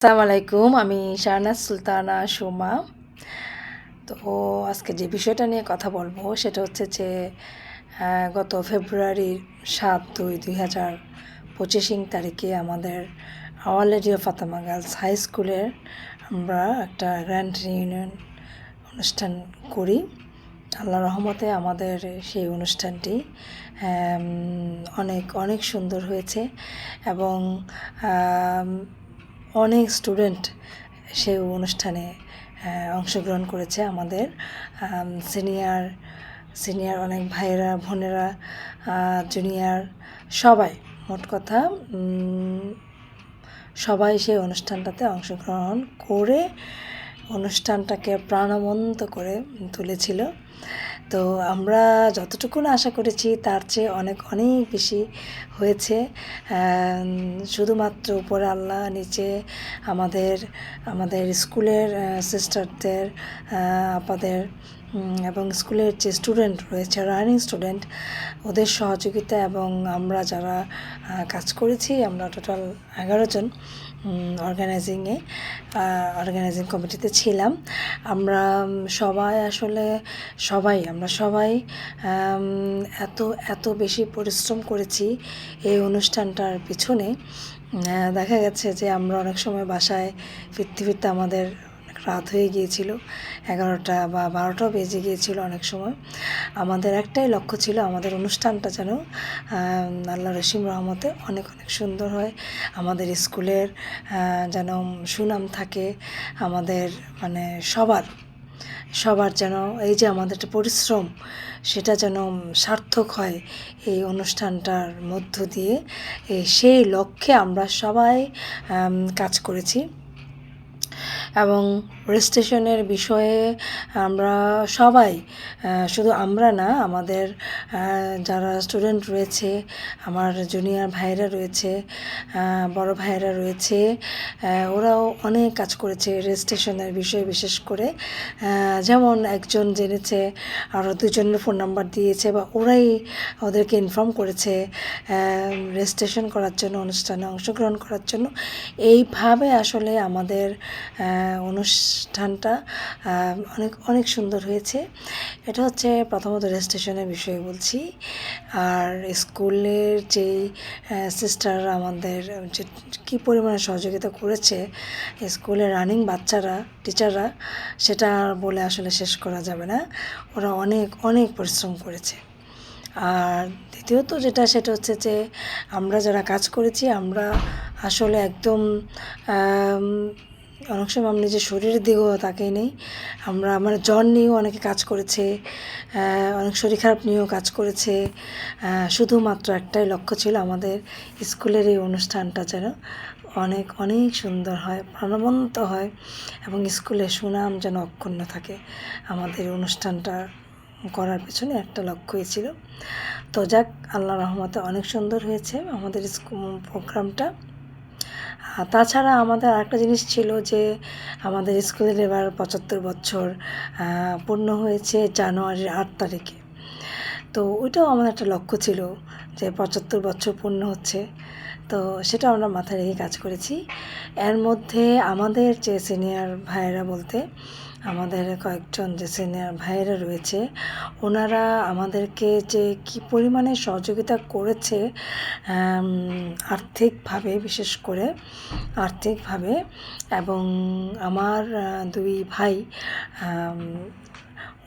আসসালামু আলাইকুম, আমি শাহনাজ সুলতানা সোমা। তো আজকে যে বিষয়টা নিয়ে কথা বলব সেটা হচ্ছে যে গত ফেব্রুয়ারির সাত দুই দুই হাজার পঁচিশিং তারিখে আমাদের Our Lady of Fatima Girls High স্কুলের আমরা একটা গ্র্যান্ড রিউনিয়ন অনুষ্ঠান করি। আল্লাহ রহমতে আমাদের সেই অনুষ্ঠানটি অনেক অনেক সুন্দর হয়েছে এবং অনেক স্টুডেন্ট সেই অনুষ্ঠানে অংশগ্রহণ করেছে আমাদের। সিনিয়র সিনিয়র অনেক ভাইয়েরা, বোনেরা জুনিয়র সবাই, মোট কথা সবাই সেই অনুষ্ঠানটাতে অংশগ্রহণ করে অনুষ্ঠানটাকে প্রাণবন্ত করে তুলেছিল। তো আমরা যতটুকু আশা করেছি তার চেয়ে অনেক অনেক বেশি হয়েছে। শুধুমাত্র উপরে আল্লাহ, নিচে আমাদের আমাদের স্কুলের সিস্টারদের আপাদের এবং স্কুলের যে স্টুডেন্ট রয়েছে রানিং স্টুডেন্ট ওদের সহযোগিতা এবং আমরা যারা কাজ করেছি, আমরা টোটাল এগারো জন অর্গানাইজিংয়ে অর্গানাইজিং কমিটিতে ছিলাম। আমরা সবাই আসলে, সবাই, আমরা সবাই এত এত বেশি পরিশ্রম করেছি এই অনুষ্ঠানটার পিছনে। দেখা গেছে যে আমরা অনেক সময় বাসায় ফিরতে ফিরতে আমাদের রাত হয়ে গিয়েছিল, এগারোটা বা বারোটাও বেজে গিয়েছিল অনেক সময়। আমাদের একটাই লক্ষ্য ছিল আমাদের অনুষ্ঠানটা যেন আল্লাহ রসিম রহমতে অনেক অনেক সুন্দর হয়। আমাদের স্কুলের যেন সুনাম থাকে, আমাদের মানে সবার সবার যেন এই যে আমাদের একটা পরিশ্রম, সেটা যেন সার্থক হয় এই অনুষ্ঠানটার মধ্য দিয়ে। সেই লক্ষ্যে আমরা সবাই কাজ করেছি। এবং রেজিস্ট্রেশনের বিষয়ে আমরা সবাই শুধু আমরা না আমাদের যারা স্টুডেন্ট রয়েছে আমার জুনিয়র ভাইরা রয়েছে বড় ভাইরা রয়েছে ওরাও অনেক কাজ করেছে রেজিস্ট্রেশনের বিষয়ে বিশেষ করে। যেমন একজন জেনেছে আরও দুজনের ফোন নাম্বার দিয়েছে বা ওরাই ওদেরকে ইনফর্ম করেছে রেজিস্ট্রেশন করার জন্য অনুষ্ঠানে অংশগ্রহণ করার জন্য। এইভাবে আসলে আমাদের আহ, অনুষ্ঠানটা অনেক অনেক সুন্দর হয়েছে। এটা হচ্ছে প্রথমত রেজিস্ট্রেশনের বিষয়ে বলছি। আর স্কুলের যেই সিস্টার আমাদের, যে কী পরিমাণে সহযোগিতা করেছে স্কুলের রানিং বাচ্চারা টিচাররা সেটা বলে আসলে শেষ করা যাবে না। ওরা অনেক অনেক পরিশ্রম করেছে। আর দ্বিতীয়ত যেটা, সেটা হচ্ছে যে, আমরা যারা কাজ করেছি, আমরা আসলে একদম অনেক সময় আমি নিজের শরীরের দিকেও তাকেই নেই। আমরা, আমার জ্বর নিয়েও অনেকে কাজ করেছে অনেক শরীর খারাপ নিয়েও কাজ করেছে। শুধুমাত্র একটাই লক্ষ্য ছিল আমাদের স্কুলের এই অনুষ্ঠানটা যেন অনেক অনেক সুন্দর হয়, প্রাণবন্ত হয় এবং স্কুলের সুনাম যেন অক্ষুণ্ণ থাকে। আমাদের অনুষ্ঠানটা করার পেছনে একটা লক্ষ্যই ছিল। তো যাক আল্লাহ রহমতে অনেক সুন্দর হয়েছে আমাদের স্কু- প্রোগ্রামটা। তাছাড়া আমাদের আরেকটা জিনিস ছিল যে আমাদের স্কুলের এবার পঁচাত্তর বছর পূর্ণ হয়েছে জানুয়ারির আট তারিখে। তো ওইটাও আমাদের একটা লক্ষ্য ছিল যে পঁচাত্তর বছর পূর্ণ হচ্ছে। তো সেটা আমরা মাথায় রেখে কাজ করেছি। এর মধ্যে আমাদের যে সিনিয়র ভাইয়েরা বলতে, আমাদের কয়েকজন যে সিনিয়র ভাইয়েরা রয়েছে, ওনারা আমাদেরকে যে কি পরিমাণে সহযোগিতা করেছে আর্থিকভাবে বিশেষ করে, আর্থিকভাবে এবং আমার দুই ভাই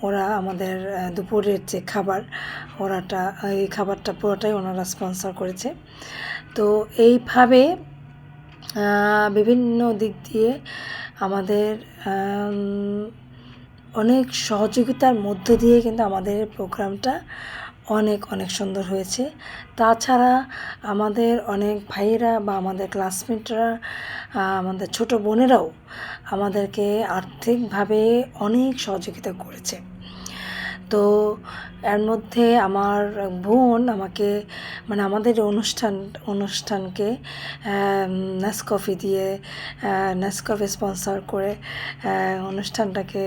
ওরা আমাদের দুপুরের যে খাবার, ওরাটা, এই খাবারটা পুরোটাই ওনারা স্পন্সর করেছে। তো এইভাবে বিভিন্ন দিক দিয়ে আমাদের অনেক সহযোগিতার মধ্য দিয়ে কিন্তু আমাদের প্রোগ্রামটা অনেক অনেক সুন্দর হয়েছে। তাছাড়া আমাদের অনেক ভাইয়েরা বা আমাদের ক্লাসমেটরা আমাদের ছোট বোনেরাও আমাদেরকে আর্থিকভাবে অনেক সহযোগিতা করেছে। তো এর মধ্যে আমার বোন আমাকে মানে আমাদের অনুষ্ঠান, অনুষ্ঠানকে নেসকফি দিয়ে নেসকফি স্পন্সর করে অনুষ্ঠানটাকে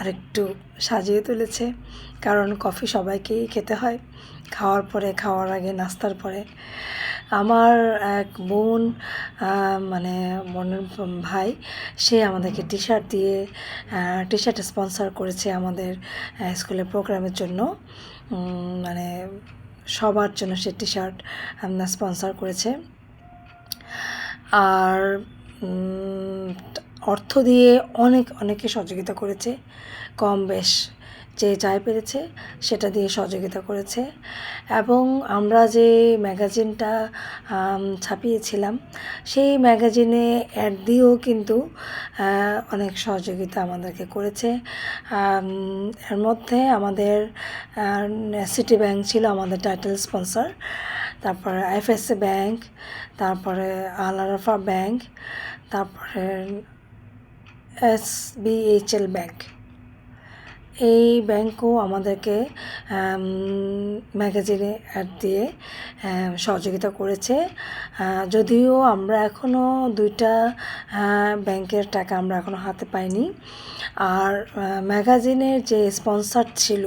আরেকটু সাজিয়ে তুলেছে। কারণ কফি সবাইকেই খেতে হয়। খাওয়ার পরে, খাওয়ার আগে, নাস্তার পরে। আমার এক বোন মানে বোনের ভাই, সে আমাদেরকে টি শার্ট দিয়ে টি শার্ট স্পন্সর করেছে আমাদের স্কুলের প্রোগ্রামের জন্য। মানে সবার জন্য সে টি শার্ট স্পন্সর করেছে। আর অর্থ দিয়ে অনেক অনেকে সহযোগিতা করেছে। কম বেশ যে যাই পেরেছে, সেটা দিয়ে সহযোগিতা করেছে। এবং আমরা যে ম্যাগাজিনটা ছাপিয়েছিলাম, সেই ম্যাগাজিনে অ্যাড দিয়েও কিন্তু অনেক সহযোগিতা আমাদেরকে করেছে। এর মধ্যে আমাদের সিটি ব্যাংক ছিল আমাদের টাইটেল স্পন্সর তারপরে আইএফএসসি ব্যাংক তারপরে আল আরাফা ব্যাংক তারপরে এস বিএইচএল ব্যাংক। এই ব্যাংকও আমাদেরকে ম্যাগাজিনে অ্যাড দিয়ে সহযোগিতা করেছে। যদিও আমরা এখনও দুইটা ব্যাংকের টাকা আমরা এখনও হাতে পাইনি। আর ম্যাগাজিনের যে স্পন্সর ছিল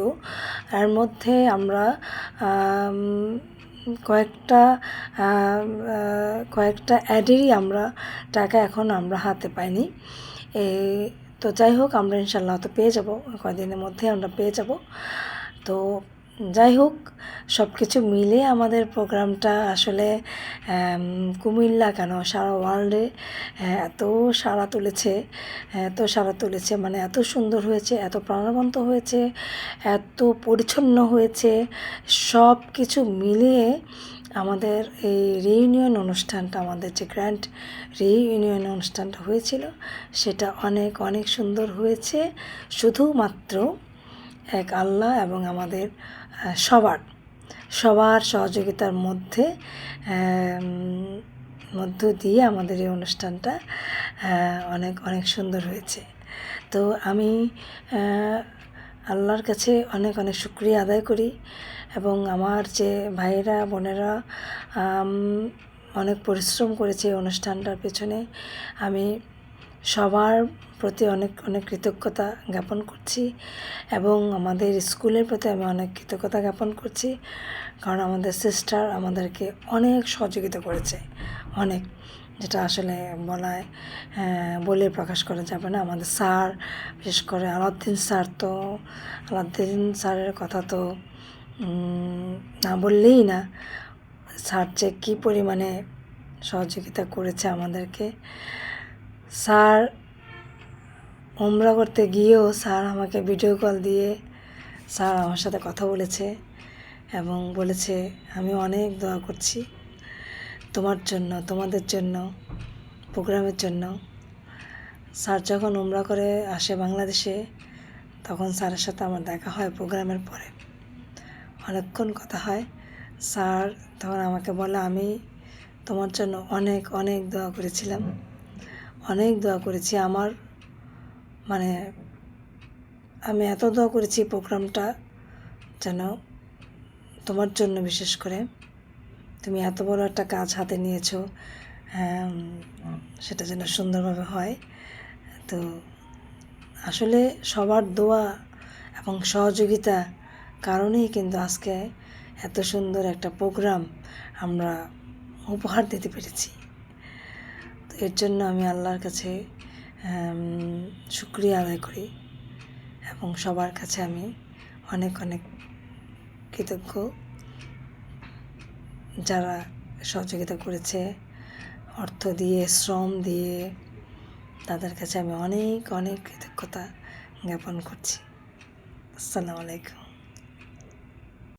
এর মধ্যে আমরা আম, কয়েকটা কয়েকটা অ্যাডেরই আমরা টাকা এখন আমরা হাতে পাইনি। তো যাই হোক আমরা ইনশাল্লাহ তো পেয়ে যাব। কয়েকদিনের মধ্যে আমরা পেয়ে যাব। তো যাই হোক সব কিছু মিলে আমাদের প্রোগ্রামটা আসলে কুমিল্লা কেন? সারা ওয়ার্ল্ডে এত সাড়া তুলেছে এত সাড়া তুলেছে মানে এত সুন্দর হয়েছে, এত প্রাণবন্ত হয়েছে, এত পরিচ্ছন্ন হয়েছে সব কিছু মিলিয়ে আমাদের এই রিইউনিয়ন অনুষ্ঠানটা, আমাদের যে গ্র্যান্ড রিইউনিয়ন অনুষ্ঠানটা হয়েছিল, সেটা অনেক অনেক সুন্দর হয়েছে, শুধুমাত্র এক আল্লাহ এবং আমাদের সবার সবার সহযোগিতার মধ্যে মধ্য দিয়ে আমাদের এই অনুষ্ঠানটা অনেক অনেক সুন্দর হয়েছে। তো আমি আল্লাহর কাছে অনেক অনেক শুক্রিয়া আদায় করি এবং আমার যে ভাইয়েরা, বোনেরা অনেক পরিশ্রম করেছে এই অনুষ্ঠানটার পেছনে, আমি সবার প্রতি অনেক অনেক কৃতজ্ঞতা জ্ঞাপন করছি এবং আমাদের স্কুলের প্রতি আমি অনেক কৃতজ্ঞতা জ্ঞাপন করছি। কারণ আমাদের সিস্টার আমাদেরকে অনেক সহযোগিতা করেছে অনেক। যেটা আসলে বলায় আহ, বলে প্রকাশ করা যাবে না। আমাদের স্যার বিশেষ করে আলাউদ্দিন স্যার তো আলাউদ্দিন স্যারের কথা তো না বললেই না। স্যার যে কী পরিমাণে সহযোগিতা করেছে আমাদেরকে স্যার ওমরা করতে গিয়েও স্যার আমাকে ভিডিও কল দিয়ে স্যার আমার সাথে কথা বলেছে এবং বলেছে, আমি অনেক দোয়া করছি তোমার জন্য, তোমাদের জন্য, প্রোগ্রামের জন্য। স্যার যখন ওমরা করে আসে বাংলাদেশে, তখন স্যারের সাথে আমার দেখা হয় প্রোগ্রামের পরে। অনেকক্ষণ কথা হয়। স্যার তখন আমাকে বলে, আমি তোমার জন্য অনেক অনেক দোয়া করেছিলাম। অনেক দোয়া করেছি। আমার মানে আমি এত দোয়া করেছি প্রোগ্রামটা যেন তোমার জন্য বিশেষ করে। তুমি এত বড় একটা কাজ হাতে নিয়েছো হ্যাঁ, সেটা যেন সুন্দরভাবে হয়। তো আসলে সবার দোয়া এবং সহযোগিতা কারণেই কিন্তু আজকে এত সুন্দর একটা প্রোগ্রাম আমরা উপহার দিতে পেরেছি। এর জন্য আমি আল্লাহর কাছে শুক্রিয়া আদায় করি এবং সবার কাছে আমি অনেক অনেক কৃতজ্ঞ। যারা সহযোগিতা করেছে, অর্থ দিয়ে, শ্রম দিয়ে, তাদের কাছে আমি অনেক অনেক কৃতজ্ঞতা জ্ঞাপন করছি। আসসালামু আলাইকুম।